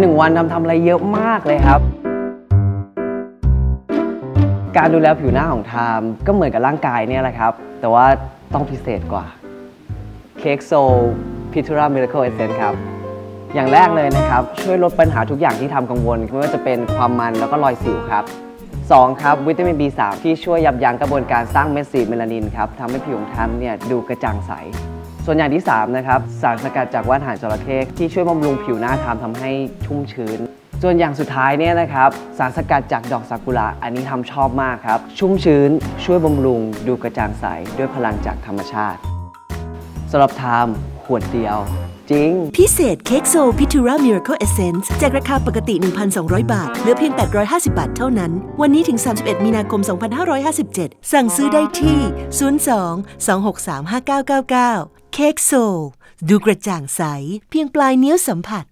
หนึ่งวันทำทำอะไรเยอะมากเลยครับ การดูแลผิวหน้าของไทม์ก็เหมือนกับร่างกายเนี่ยแหละครับ แต่ว่าต้องพิเศษกว่าเค้กโซพิทูรามิราเคิลเอเซนครับ อย่างแรกเลยนะครับ ช่วยลดปัญหาทุกอย่างที่ทำกังวล ไม่ว่าจะเป็นความมันแล้วก็รอยสิวครับ 2. ครับวิตามิน B3 ที่ช่วยยับยั้งกระบวนการสร้างเม็ดสีเมลานินครับทำให้ผิวของทานเนี่ยดูกระจ่างใส ส่วนอย่างที่ 3 นะครับ สารสกัดจากว่านหางจระเข้ที่ช่วยบำรุงผิวหน้าทำทำให้ชุ่มชื้น ส่วนอย่างสุดท้ายเนี่ยนะครับ สารสกัดจากดอกซากุระ อันนี้ทำชอบมากครับ ชุ่มชื้น ช่วยบำรุง ดูกระจ่างใส ด้วยพลังจากธรรมชาติสำหรับไทม์ขวดเดียวจริง พิเศษเค้กโซพิทูรามิราเคิลเอเซนส์จากราคาปกติ 1,200 บาท เหลือเพียง 850 บาทเท่านั้น วันนี้ถึง 31 มีนาคม 2557 สั่งซื้อได้ที่ 02 263 5999 เค้กโซดูกระจ่างใสเพียงปลายนิ้วสัมผัส